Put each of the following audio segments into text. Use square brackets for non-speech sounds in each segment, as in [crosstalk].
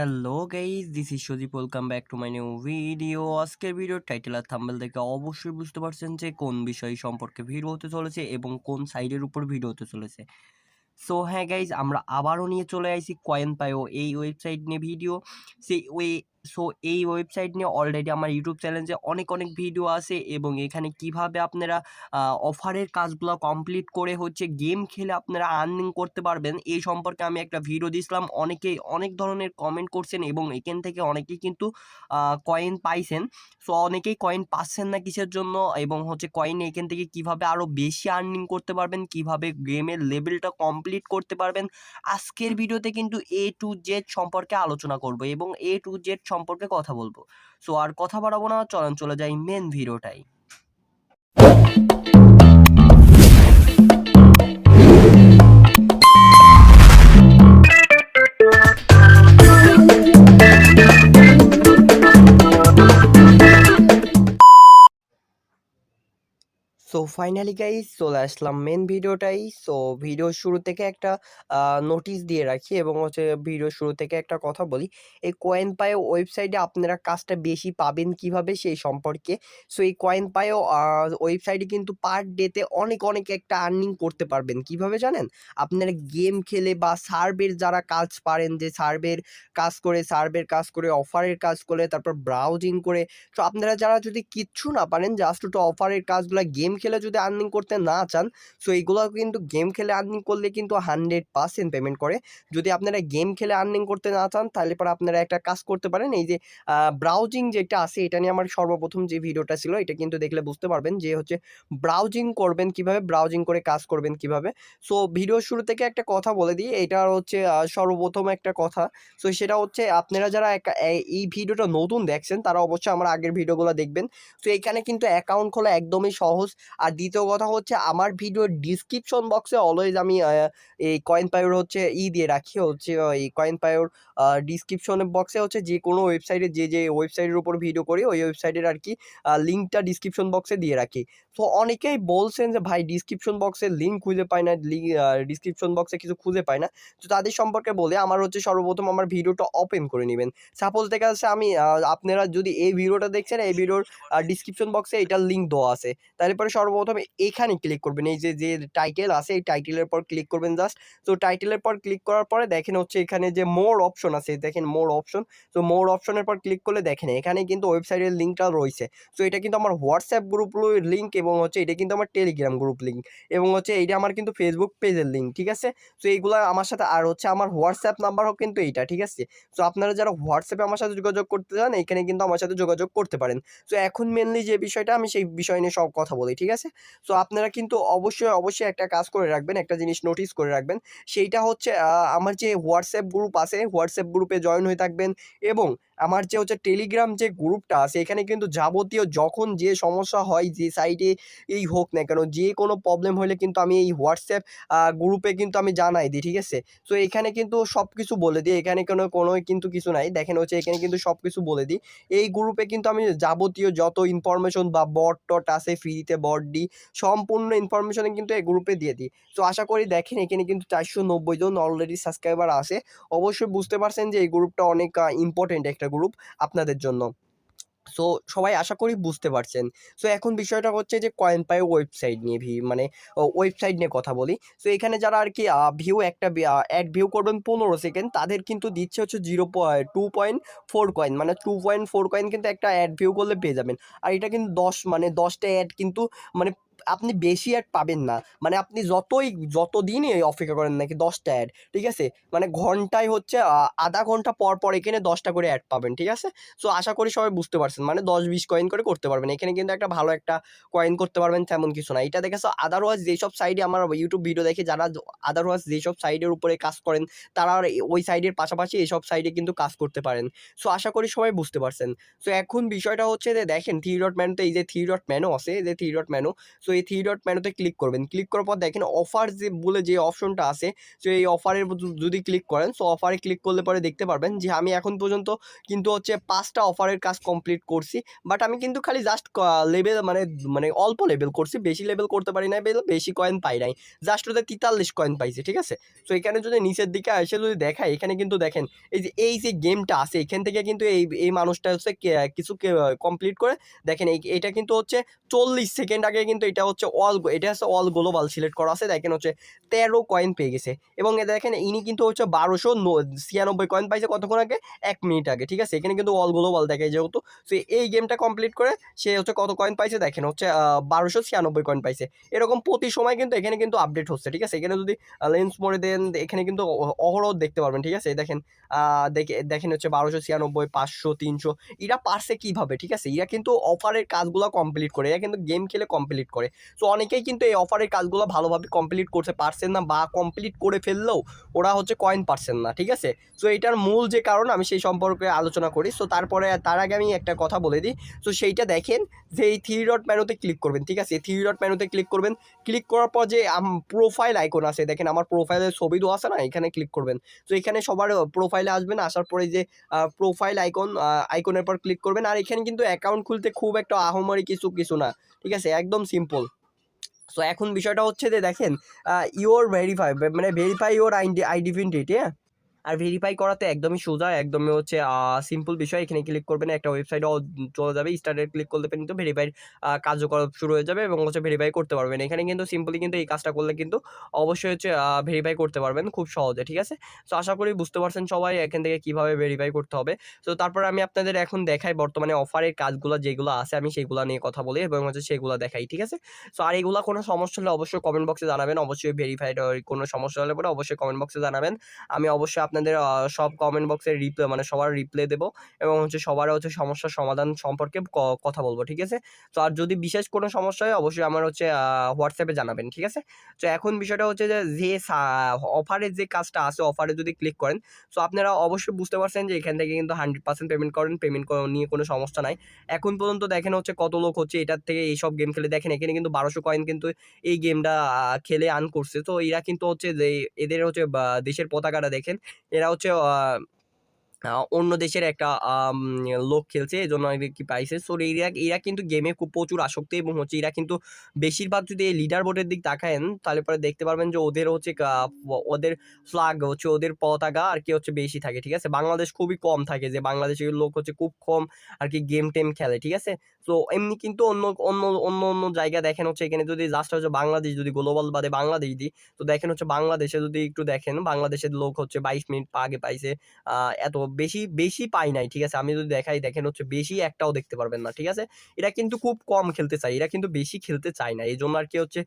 Hello guys this is Sajib welcome back to my new video আজকের ভিডিওর title আর thumbnail দেখে অবশ্যই বুঝতে পারছেন যে কোন বিষয় সম্পর্কে ভিডিও হতে চলেছে এবং কোন সাইডের উপর ভিডিও হতে চলেছে। সো হ্যাঁ গাইজ আমরা আবারও নিয়ে চলে আসি কয়েন পায়ও এই ওয়েবসাইট নিয়ে ভিডিও সেই ওয়ে সো এই ওয়েবসাইট নিয়ে অলরেডি আমার ইউটিউব চ্যানেলে অনেক অনেক ভিডিও আছে এবং এখানে কীভাবে আপনারা অফারের কাজগুলো কমপ্লিট করে হচ্ছে গেম খেলে আপনারা আর্নিং করতে পারবেন, এই সম্পর্কে আমি একটা ভিডিও দিয়েছিলাম। অনেকেই অনেক ধরনের কমেন্ট করছেন এবং এখান থেকে অনেকেই কিন্তু কয়েন পাইছেন। সো অনেকেই কয়েন পাচ্ছেন না কিসের জন্য এবং হচ্ছে কয়েন এখান থেকে কীভাবে আরও বেশি আর্নিং করতে পারবেন, কীভাবে গেমের লেভেলটা কমপ্লিট করতে পারবেন, আজকের ভিডিওতে কিন্তু এ টু জেড সম্পর্কে আলোচনা করব এবং এ টু জেড সম্পর্কে কথা বলব। সো আর কথা বাড়াবো না চলেন চলে যাই মেন ভিডিওটাই সো ফাইনালি গাইস চলে আসলাম মেন ভিডিওটাই সো ভিডিও শুরু থেকে একটা নোটিশ দিয়ে রাখি এবং হচ্ছে ভিডিও শুরু থেকে একটা কথা বলি। এই কয়েন পায়ে ওয়েবসাইটে আপনারা কাজটা বেশি পাবেন কীভাবে সেই সম্পর্কে? সো এই কয়েন পায়ে ওয়েবসাইটে কিন্তু পার ডেতে অনেক অনেক একটা আর্নিং করতে পারবেন। কীভাবে জানেন? আপনারা গেম খেলে বা সার্ভের যারা কাজ পারেন, যে সার্ভের কাজ করে সার্ভের কাজ করে অফারের কাজ করে, তারপর ব্রাউজিং করে। তো আপনারা যারা যদি কিচ্ছু না পারেন জাস্ট একটু অফারের কাজগুলো গেম খেলে যদি আর্নিং করতে না চান সো এইগুলো কিন্তু গেম খেলে আর্নিং করলে কিন্তু হান্ড্রেড পার্সেন্ট পেমেন্ট করে। যদি আপনারা গেম খেলে আর্নিং করতে না চান, তাহলে পরে আপনারা একটা কাজ করতে পারেন। এই যে ব্রাউজিং যেটা আছে, এটা নিয়ে আমার সর্বপ্রথম যে ভিডিওটা ছিল, এটা কিন্তু দেখলে বুঝতে পারবেন যে হচ্ছে ব্রাউজিং করবেন কীভাবে ব্রাউজিং করে কাজ করবেন কীভাবে। সো ভিডিও শুরু থেকে একটা কথা বলে দিই এটা হচ্ছে সর্বপ্রথম একটা কথা। সো সেটা হচ্ছে আপনারা যারা এই ভিডিওটা নতুন দেখছেন, তারা অবশ্যই আমার আগের ভিডিওগুলো দেখবেন। তো এখানে কিন্তু অ্যাকাউন্ট খোলা একদমই সহজ। আর দ্বিতীয় কথা হচ্ছে আমার ভিডিওর ডিসক্রিপশন বক্সে অলওয়েজ আমি এই কয়েন পায়োর হচ্ছে ই দিয়ে রাখি হচ্ছে এই কয়েন পায়োর ডিসক্রিপশন বক্সে হচ্ছে যে কোনো ওয়েবসাইটে যে যে ওয়েবসাইটের উপর ভিডিও করি ওই ওয়েবসাইটের আর কি লিঙ্কটা ডিসক্রিপশন বক্সে দিয়ে রাখি। তো অনেকেই বলছেন যে ভাই ডিসক্রিপশন বক্সে লিঙ্ক খুঁজে পায় না লিঙ্ক ডিসক্রিপশন বক্সে কিছু খুঁজে পায় না। তো তাদের সম্পর্কে বলে আমার হচ্ছে সর্বপ্রথম আমার ভিডিওটা ওপেন করে নেবেন। সাপোজ দেখা যাচ্ছে আমি আপনারা যদি এই ভিডিওটা দেখছেন এই ভিডিওর ডিসক্রিপশন বক্সে এটার লিঙ্ক দেওয়া আছে। তাহলে পরে সর্বপ্রথম এখানে ক্লিক করবেন। এই যে যে টাইটেল আছে, এই টাইটেলের পর ক্লিক করবেন জাস্ট তো টাইটেলের পর ক্লিক করার পরে দেখেন হচ্ছে এখানে যে মোর অপশন আছে, দেখেন মোর অপশন তো মোর অপশনের পর ক্লিক করলে দেখেন, এখানে কিন্তু ওয়েবসাইটের লিঙ্কটা রয়েছে। তো এটা কিন্তু আমার হোয়াটসঅ্যাপ গ্রুপ লিঙ্ক এবং হচ্ছে এটা কিন্তু আমার টেলিগ্রাম গ্রুপ লিঙ্ক এবং হচ্ছে এইটা আমার কিন্তু ফেসবুক পেজের লিঙ্ক ঠিক আছে? তো এইগুলো আমার সাথে, আর হচ্ছে আমার হোয়াটসঅ্যাপ নাম্বারও কিন্তু এইটা, ঠিক আছে? তো আপনারা যারা হোয়াটসঅ্যাপে আমার সাথে যোগাযোগ করতে চান, এখানে কিন্তু আমার সাথে যোগাযোগ করতে পারেন। তো এখন মেনলি যে বিষয়টা, আমি সেই বিষয় নিয়ে সব কথা বলি, ঠিক আছে? সো আপনারা কিন্তু অবশ্যই অবশ্যই একটা কাজ করে রাখবেন, একটা জিনিস নোটিস করে রাখবেন। সেইটা হচ্ছে আমার যে হোয়াটসঅ্যাপ গ্রুপ আছে হোয়াটসঅ্যাপ গ্রুপে জয়েন হয়ে থাকবেন এবং আমার যে হচ্ছে টেলিগ্রাম যে গ্রুপটা আছে, এখানে কিন্তু যাবতীয় যখন যে সমস্যা হয়, যে সাইটে এই হোক না কেন, যে কোনো প্রবলেম হলে কিন্তু আমি এই হোয়াটসঅ্যাপ গ্রুপে কিন্তু আমি জানাই দিই, ঠিক আছে? সো এখানে কিন্তু সব কিছু বলে দিই, এখানে কোনো কোনো কিন্তু কিছু নাই। দেখেন হচ্ছে, এখানে কিন্তু সব কিছু বলে দিই। এই গ্রুপে কিন্তু আমি যাবতীয় যত ইনফরমেশন বা বট টট আছে ফ্রিতে বট দিই সম্পূর্ণ ইনফরমেশন কিন্তু এই গ্রুপে দিয়ে দিই। তো আশা করি দেখেন এখানে কিন্তু চারশো নব্বই জন অলরেডি সাবস্ক্রাইবার আছে। অবশ্যই বুঝতে পারছেন যে এই গ্রুপটা অনেক ইম্পর্টেন্ট একটা গ্রুপ আপনাদের জন্য। সো সবাই আশা করি বুঝতে পারছেন। সো এখন বিষয়টা হচ্ছে যে কয়েন পাই ওয়েবসাইট নিয়ে ভি মানে ওয়েবসাইট নিয়ে কথা বলি। সো এখানে যারা আর কি ভিউ একটা অ্যাড ভিউ করবেন পনেরো সেকেন্ড তাদের কিন্তু দিচ্ছে হচ্ছে zero two point four coin মানে টু পয়েন্ট ফোর কয়েন কিন্তু একটা অ্যাড ভিউ করলে পেয়ে যাবেন। আর এটা কিন্তু দশ মানে দশটা অ্যাড কিন্তু মানে আপনি বেশি অ্যাড পাবেন না। মানে আপনি যতই যত দিনই অপেক্ষা করেন নাকি দশটা অ্যাড ঠিক আছে? মানে ঘন্টায় হচ্ছে আধা ঘণ্টা পর পর এখানে দশটা করে অ্যাড পাবেন, ঠিক আছে? সো আশা করি সবাই বুঝতে পারছেন। মানে দশ বিশ কয়েন করে করতে পারবেন। এখানে কিন্তু একটা ভালো একটা কয়েন করতে পারবেন, তেমন কিছু না। এটা দেখেছ আদারওয়াইজ যেসব সাইডে আমার ইউটিউব ভিডিও দেখে যারা আদারওয়াইজ যেসব সাইডের উপরে কাজ করেন, তারা ওই সাইডের পাশাপাশি এইসব সাইডে কিন্তু কাজ করতে পারেন। সো আশা করি সবাই বুঝতে পারছেন। সো এখন বিষয়টা হচ্ছে যে, দেখেন থ্রি ডট ম্যান তো এই যে থ্রি ডট ম্যানও আছে, এই যে থ্রি ডট ম্যানও সো এই থ্রি ডট মেনুতে ক্লিক করবেন। ক্লিক করার পর দেখেন অফার যে বলে যে অপশনটা আছে সো এই অফারের যদি ক্লিক করেন সো অফারে ক্লিক করলে পরে দেখতে পারবেন যে আমি এখন পর্যন্ত কিন্তু হচ্ছে পাঁচটা অফারের কাজ কমপ্লিট করছি বাট আমি কিন্তু খালি জাস্ট লেভেল মানে মানে অল্প লেভেল করছি, বেশি লেভেল করতে পারি না বেশি কয়েন পাই নাই জাস্ট ওদের তেতাল্লিশ কয়েন পাইছি, ঠিক আছে? সো এখানে যদি নিচের দিকে এসে যদি দেখায় এখানে কিন্তু দেখেন এই যে এই যে গেমটা আছে, এখান থেকে কিন্তু এই এই মানুষটা হচ্ছে কিছু কমপ্লিট করে, দেখেন এই, এটা কিন্তু হচ্ছে চল্লিশ সেকেন্ড আগে কিন্তু এটা হচ্ছে অল এটা হচ্ছে অল গ্লোবাল সিলেক্ট করা আছে। দেখেন হচ্ছে তেরো কয়েন পেয়ে গেছে। এবং এ দেখেন ইনি কিন্তু হচ্ছে বারোশো ছিয়ানব্বই কয়েন পাইছে কতক্ষণ আগে? এক মিনিট আগে, ঠিক আছে? এখানে কিন্তু অল গ্লোবাল দেখায় যেহেতু। সো এই গেমটা কমপ্লিট করে সে হচ্ছে কত কয়েন পাইছে? দেখেন হচ্ছে বারোশো ছিয়ানব্বই কয়েন পাইছে। এরকম প্রতি সময় কিন্তু এখানে কিন্তু আপডেট হচ্ছে, ঠিক আছে? এখানে যদি লেন্স মোড়ে দেন, এখানে কিন্তু অহরহ দেখতে পারবেন, ঠিক আছে? দেখেন দেখে, দেখেন হচ্ছে বারোশো ছিয়ানব্বই, পাঁচশো, তিনশো, এরা পারছে কীভাবে, ঠিক আছে? এরা কিন্তু অফারের কাজগুলো কমপ্লিট করে, এরা কিন্তু গেম খেলে কমপ্লিট করে। সো অনেকেই কিন্তু এই অফারের কাজগুলো ভালোভাবে কমপ্লিট করতে পারছেন না বা কমপ্লিট করে ফেললেও ওরা হচ্ছে কয়েন পারছেন না, ঠিক আছে? সো এটার মূল যে কারণ আমি সেই সম্পর্কে আলোচনা করি। সো তারপরে, তার আগে আমি একটা কথা বলে দিই। সো সেইটা দেখেন যে এই থ্রি ডট মেনুতে ক্লিক করবেন, ঠিক আছে? থ্রি ডট মেনুতে ক্লিক করবেন। ক্লিক করার পর যে প্রোফাইল আইকন আছে, দেখেন আমার প্রোফাইলের ছবি দেওয়া আছে না, এখানে ক্লিক করবেন। তো এখানে সবার প্রোফাইলে আসবেন, আসার পরে যে প্রোফাইল আইকন আইকনের পর ক্লিক করবেন। আর এখানে কিন্তু অ্যাকাউন্ট খুলতে খুব একটা আহমারি কিছু কিছু না, ঠিক আছে? একদম সিম্পল সো এখন বিষয়টা হচ্ছে যে দেখেন ইওর ভেরিফাই মানে ভেরিফাই ইওর আইডি আইডেন্টিটি হ্যাঁ? আর ভেরিফাই করাতে একদমই সোজা, একদমই হচ্ছে সিম্পল বিষয়। এখানে ক্লিক করবেন একটা ওয়েবসাইটও চলে যাবে। স্টার্টের ক্লিক করলে কিন্তু ভেরিফাইড কার্যকর শুরু হয়ে যাবে এবং হচ্ছে ভেরিফাই করতে পারবেন। এখানে কিন্তু সিম্পলি কিন্তু এই কাজটা করলে কিন্তু অবশ্যই হচ্ছে ভেরিফাই করতে পারবেন খুব সহজে, ঠিক আছে? সো আশা করি বুঝতে পারছেন সবাই এখান থেকে কীভাবে ভেরিফাই করতে হবে। তো তারপর আমি আপনাদের এখন দেখাই বর্তমানে অফারের কাজগুলো, যেগুলো আছে, আমি সেগুলো নিয়ে কথা বলি এবং হচ্ছে সেগুলো দেখাই, ঠিক আছে? সো আর এগুলো কোনো সমস্যা হলে অবশ্যই কমেন্ট বক্সে জানাবেন। অবশ্যই ভেরিফাইড কোনো সমস্যা হলে পরে অবশ্যই কমেন্ট বক্সে জানাবেন। আমি অবশ্যই আপনাদের সব কমেন্ট বক্সে রিপ্লে মানে সবার রিপ্লে দেবো এবং হচ্ছে সবার হচ্ছে সমস্যার সমাধান সম্পর্কে কথা বলব, ঠিক আছে? তো আর যদি বিশেষ কোনো সমস্যা হয়, অবশ্যই আমার হচ্ছে হোয়াটসঅ্যাপে জানাবেন, ঠিক আছে? তো এখন বিষয়টা হচ্ছে যে যে অফারের যে কাজটা আছে অফারে যদি ক্লিক করেন, তো আপনারা অবশ্যই বুঝতে পারছেন যে এখান থেকে কিন্তু হান্ড্রেড পার্সেন্ট পেমেন্ট করেন পেমেন্ট নিয়ে কোনো সমস্যা নাই। এখন পর্যন্ত দেখেন হচ্ছে কত লোক হচ্ছে এটার থেকে এইসব গেম খেলে, দেখেন এখানে কিন্তু বারোশো কয়েন কিন্তু এই গেমটা খেলে আর্ন করছে। তো এরা কিন্তু হচ্ছে যে, এদের হচ্ছে দেশের পতাকাটা দেখেন এরা হচ্ছে অন্য দেশের একটা লোক খেলছে এই জন্য কি পাইছে। সো এরা এরা কিন্তু গেমে খুব প্রচুর আসক্ত এবং হচ্ছে এরা কিন্তু বেশিরভাগ যদি এই লিডার বোর্ডের দিক তাকায়েন, তাহলে পরে দেখতে পারবেন যে ওদের হচ্ছে ওদের ফ্লাগ হচ্ছে ওদের পতাকা আর কি হচ্ছে বেশি থাকে, ঠিক আছে? বাংলাদেশ খুবই কম থাকে যে বাংলাদেশের লোক হচ্ছে খুব কম আর কি গেম টেম খেলে, ঠিক আছে? তো এমনি কিন্তু অন্য অন্য অন্য অন্য জায়গা দেখেন হচ্ছে এখানে যদি জাস্ট হচ্ছে বাংলাদেশ, যদি গ্লোবাল বাদে বাংলাদেশ দিই, তো দেখেন হচ্ছে বাংলাদেশে যদি একটু দেখেন, বাংলাদেশের লোক হচ্ছে বাইশ মিনিট আগে পাইছে এত বেশি বেশি পাই নাই, ঠিক আছে? আমি যদি দেখাই, দেখেন হচ্ছে বেশি একটাও দেখতে পারবেন না, ঠিক আছে? এরা কিন্তু খুব কম খেলতে চায়, এরা কিন্তু বেশি খেলতে চায় না এই জন্য আর কি হচ্ছে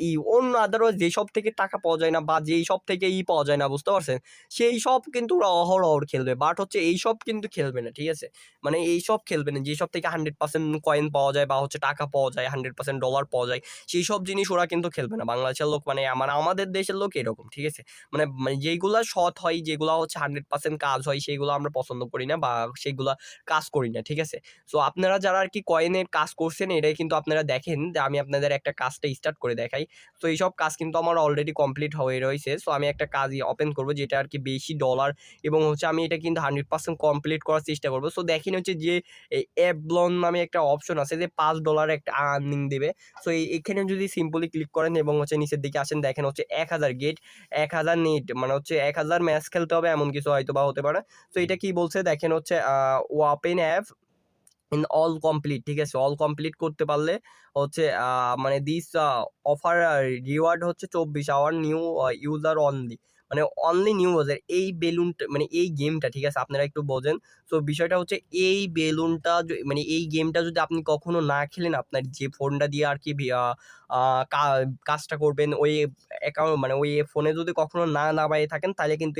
ই, অন্য আদারওয়াইজ যেসব থেকে টাকা পাওয়া যায় না বা যেই সব থেকে ই পাওয়া যায় না, বুঝতে পারছেন? সেই সব কিন্তু ওরা অহরহ খেলবে বাট হচ্ছে এই সব কিন্তু খেলবে না, ঠিক আছে? মানে এই সব খেলবে না যেসব থেকে হান্ড্রেড পার্সেন্ট কয়েন পাওয়া যায় বা হচ্ছে টাকা পাওয়া যায় হান্ড্রেড পার্সেন্ট ডলার পাওয়া যায়, সেই সব জিনিস ওরা কিন্তু খেলবে না, বাংলাদেশের লোক মানে আমার, আমাদের দেশের লোক এরকম, ঠিক আছে? মানে মানে যেগুলা সৎ হয়, যেগুলো হচ্ছে হান্ড্রেড পার্সেন্ট কাজ হয় সেগুলো আমরা পছন্দ করি না বা সেগুলা কাজ করি না, ঠিক আছে? সো আপনারা যারা আর কি কয়েনের কাজ করছেন এটাই কিন্তু আপনারা দেখেন যে আমি আপনাদের একটা কাজটা স্টার্ট করে দেখাই। তো এইসব কাজ কিন্তু আমার অলরেডি কমপ্লিট হয়ে রয়েছে। সো আমি একটা কাজ ওপেন করব যেটা আর কি বেশি ডলার এবং হচ্ছে আমি এটা কিন্তু হান্ড্রেড পার্সেন্ট কমপ্লিট করার চেষ্টা করব। সো দেখেন হচ্ছে যে এই অ্যাপলন নামে একটা অপশন আছে যে পাঁচ ডলার একটা আর্নিং দেবে। সো এখানে যদি সিম্পলি ক্লিক করেন এবং হচ্ছে নিচের দিকে আসেন, দেখেন হচ্ছে এক হাজার গেট এক হাজার নেট মানে হচ্ছে এক হাজার ম্যাচ খেলতে হবে, এমন কিছু হয়তো বা হতে পারে। তো এটা কি বলছে? দেখেন হচ্ছে ওয়াপেন অ্যাপ ইন অল কমপ্লিট, ঠিক আছে? অল কমপ্লিট করতে পারলে হচ্ছে মানে দিস অফার রিওয়ার্ড হচ্ছে চব্বিশ আওয়ার নিউ ইউজার অনলি। মানে অনলি নিউ ইউজার, এই বেলুনটা মানে এই গেমটা, ঠিক আছে? আপনারা একটু বোঝেন। তো বিষয়টা হচ্ছে, এই বেলুনটা মানে এই গেমটা যদি আপনি কখনো না খেলেন, আপনার যে ফোনটা দিয়ে আর কি কাজটা করবেন, ওই অ্যাকাউন্ট মানে ওই ফোনে যদি কখনো না নামাই থাকেন, তাহলে কিন্তু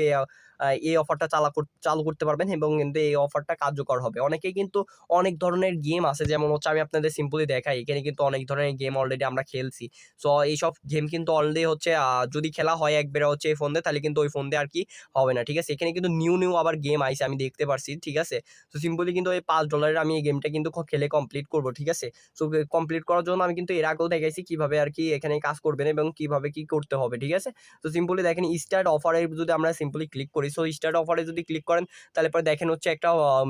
এই অফারটা চালা চালু করতে পারবেন এবং কিন্তু এই অফারটা কার্যকর হবে। অনেকেই কিন্তু অনেক ধরনের গেম আছে, যেমন হচ্ছে আমি আপনাদের সিম্পলি দেখাই, এখানে কিন্তু অনেক ধরনের গেম অলরেডি আমরা খেলছি। সো এইসব গেম কিন্তু অলরেডি হচ্ছে যদি খেলা হয় একবারে হচ্ছে এই ফোন দিয়ে তাহলে কিন্তু ওই ফোন দিয়ে আর কি হবে না, ঠিক আছে? এখানে কিন্তু নিউ নিউ আবার গেম আইছে, আমি দেখতে পারছি, ঠিক আছে? তো সিম্পলি কিন্তু এই পাঁচ ডলারের আমি এই গেমটা কিন্তু খেলে কমপ্লিট করব, ঠিক আছে? সো কমপ্লিট করার জন্য আমি কিন্তু এর আগেও দেখাইছি কীভাবে আর কি এখানে কাজ করবেন এবং কীভাবে কি করতে হবে, ঠিক আছে? তো সিম্পলি দেখেন স্টার্ট অফারে যদি আমরা সিম্পলি ক্লিক করি সো স্টার্ট অফারে যদি ক্লিক করেন, তাহলে পরে দেখেন হচ্ছে একটা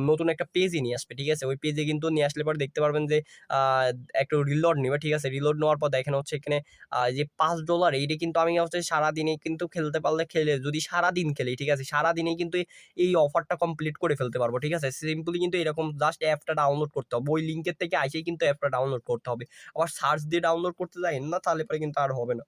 নতুন একটা পেজই নিয়ে আসবে, ঠিক আছে? ওই পেজে কিন্তু নিয়ে আসলে পরে দেখতে পারবেন যে একটু রিলোড নেবে, ঠিক আছে? রিলোড নেওয়ার পর দেখেন হচ্ছে এখানে যে পাঁচ ডলার এইটা কিন্তু আমি হচ্ছে সারাদিনে কিন্তু খেলতে পারলে খেলে, যদি সারাদিন খেলি, ঠিক আছে? সারাদিনেই কিন্তু এই অফারটা কমপ্লিট করে ফেলতে পারব, ঠিক আছে? সিম্পলি কিন্তু এরকম জাস্ট অ্যাপটা ডাউনলোড করতে হবে। ওই লিঙ্কের থেকে আসেই কিন্তু অ্যাপটা ডাউনলোড করতে হবে। আবার সার্চ দিয়ে ডাউনলোড করতে যাই না, তাহলে পরে কিন্তু আর হবে না।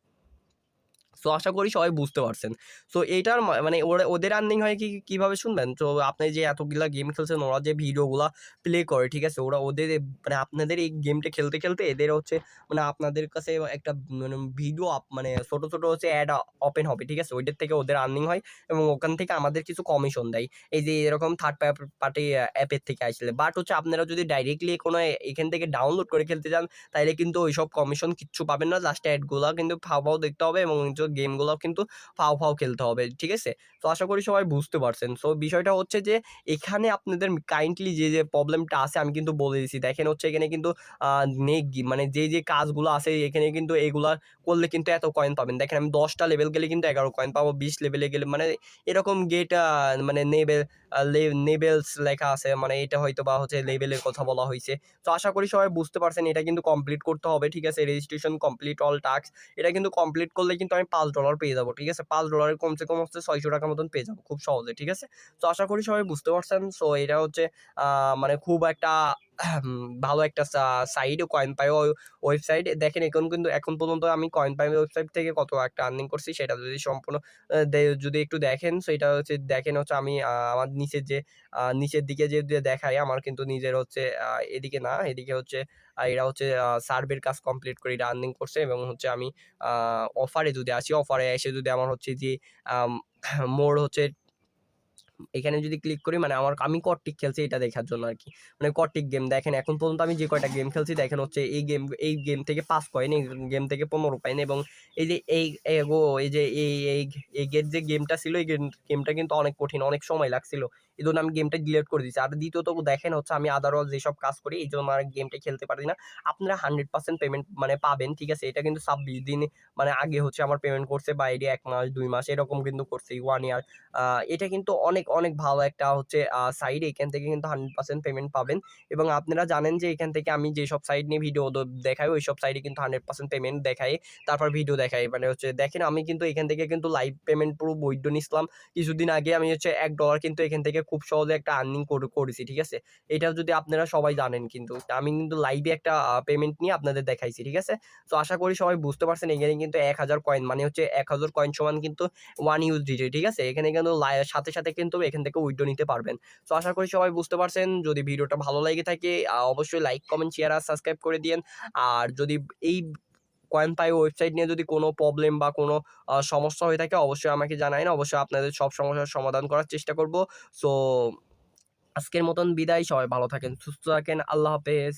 সো আশা করি সবাই বুঝতে পারছেন। সো এইটার মানে ওরা, ওদের আর্নিং হয় কি কীভাবে শুনবেন? তো আপনি যে এতগুলা গেম খেলছেন, ওরা যে ভিডিওগুলো প্লে করে, ঠিক আছে? ওরা ওদের মানে আপনাদের এই গেমটা খেলতে খেলতে এদের হচ্ছে মানে আপনাদের কাছে একটা মানে ভিডিও আপ মানে ছোটো ছোটো হচ্ছে অ্যাড ওপেন হবে, ঠিক আছে? ওইটার থেকে ওদের আর্নিং হয় এবং ওখান থেকে আমাদের কিছু কমিশন দেয়। এই যে এরকম থার্ড পার্টি অ্যাপের থেকে আসলে। বাট হচ্ছে আপনারা যদি ডাইরেক্টলি কোনো এখান থেকে ডাউনলোড করে খেলতে চান, তাহলে কিন্তু ওইসব কমিশন কিচ্ছু পাবেন না। লাস্টে অ্যাডগুলো কিন্তু ফাও ফাও দেখতে হবে এবং গেমগুলো কিন্তু ফাও ফাও খেলতে হবে ঠিক আছে? তো আশা করি সবাই বুঝতে পারছেন। সো বিষয়টা হচ্ছে যে এখানে আপনাদের কাইন্ডলি যে যে প্রবলেমটা আছে আমি কিন্তু বলে দিচ্ছি দেখেন হচ্ছে এখানে কিন্তু আহ, নে গি- মানে যে যে কাজগুলো আছে এখানে কিন্তু এগুলা করলে কিন্তু এত কয়েন পাবেন। দেখেন আমি দশটা লেভেল গেলে কিন্তু এগারো কয়েন পাবো বিশ লেভেলে গেলে মানে এরকম গেট মানে নেবেল নেবেলস লেখা আছে মানে এটা হয়তো বা হচ্ছে লেভেলের কথা বলা হয়েছে। তো আশা করি সবাই বুঝতে পারছেন এটা কিন্তু কমপ্লিট করতে হবে ঠিক আছে? রেজিস্ট্রেশন কমপ্লিট অল টাস্ক এটা কিন্তু কমপ্লিট করলে কিন্তু আমি পাঁচ ডলার পেয়ে যাব, ঠিক আছে? পাঁচ ডলারের কমসে কম হচ্ছে ছয়শো টাকা মতন পেয়ে যাব খুব সহজে, ঠিক আছে? তো আশা করি সবাই বুঝতে পারছেন। সো এটা হচ্ছে মানে খুব একটা ভালো একটা সাইড কয়েন পাই ওয়েবসাইট দেখেন, এখন কিন্তু, এখন পর্যন্ত আমি কয়েন পাই ওয়েবসাইট থেকে কত একটা আর্নিং করছি, সেটা যদি সম্পূর্ণ যদি একটু দেখেন, সেটা হচ্ছে, দেখেন হচ্ছে আমি আমার নিচের যে নিচের দিকে যে দেখাই, আমার কিন্তু নিজের হচ্ছে এদিকে না, এদিকে হচ্ছে এরা হচ্ছে সার্ভের কাজ কমপ্লিট করে এটা আর্নিং করছে এবং হচ্ছে আমি অফারে যদি আসি অফারে এসে যদি আমার হচ্ছে যে মোর [coughs] হচ্ছে এখানে যদি ক্লিক করি মানে আমার আমি কর্টিক খেলছি এটা দেখার জন্য আর কি মানে কর্টিক গেম দেখেন, এখন পর্যন্ত আমি যে কয়টা গেম খেলছি, দেখেন হচ্ছে এই গেম এই গেম থেকে পাঁচ কয়েন এই গেম থেকে পনেরো কয়েন এবং এই যে এই এই যে এই এই এই গেট যে গেমটা ছিল, এই গেমটা কিন্তু অনেক কঠিন, অনেক সময় লাগছিল। এই জন্য আমি গেমটা ডিলিট করে দিচ্ছি আর দ্বিতীয়ত দেখেন হচ্ছে আমি আদারওয়াইজ যেসব কাজ করি, এই জন্য আর গেমটা খেলতে পারি না। আপনারা হান্ড্রেড পার্সেন্ট পেমেন্ট মানে পাবেন, ঠিক আছে? এটা কিন্তু ছাব্বিশ দিন মানে আগে হচ্ছে আমার পেমেন্ট করছে, বাইরে এক মাস, দুই মাস, এরকম কিন্তু করছে ওয়ান ইয়ার এটা কিন্তু অনেক অনেক ভালো একটা হচ্ছে সাইড এখান থেকে কিন্তু হান্ড্রেড পার্সেন্ট পেমেন্ট পাবেন। এবং আপনারা জানেন যে এখান থেকে আমি যেসব সাইড নিয়ে ভিডিও দেখাই ওই সব সাইডে কিন্তু হান্ড্রেড পার্সেন্ট পেমেন্ট দেখাই, তারপর ভিডিও দেখাই। মানে হচ্ছে দেখেন আমি কিন্তু এখান থেকে কিন্তু লাইভ পেমেন্ট পুরো বৈধ নিছিলাম। কিছুদিন আগে আমি হচ্ছে এক ডলার কিন্তু এখান থেকে খুব সহজে একটা আর্নিং করেছি, ঠিক আছে? এটা যদি আপনারা সবাই জানেন কিন্তু। আমি কিন্তু লাইভে একটা পেমেন্ট নিয়ে আপনাদের দেখাইছি, ঠিক আছে? তো আশা করি সবাই বুঝতে পারছেন, এখানে কিন্তু এক হাজার কয়েন মানে হচ্ছে এক হাজার কয়েন সমান কিন্তু ওয়ান ইউজ ডিজে ঠিক আছে? এখানে কিন্তু সাথে সাথে কিন্তু এখান থেকে উইডো নিতে পারবেন। তো আশা করি সবাই বুঝতে পারছেন, যদি ভিডিওটা ভালো লেগে থাকে অবশ্যই লাইক কমেন্ট শেয়ার আর সাবস্ক্রাইব করে দিন আর যদি এই কয়েন পাই ওয়েবসাইট নিয়ে যদি কোনো প্রবলেম বা কোনো সমস্যা হয়ে থাকে, অবশ্যই আমাকে জানায় না অবশ্যই আপনাদের সব সমস্যার সমাধান করার চেষ্টা করব। সো আজকের মতন বিদায়। সবাই ভালো থাকেন, সুস্থ থাকেন। আল্লাহ হাফেজ।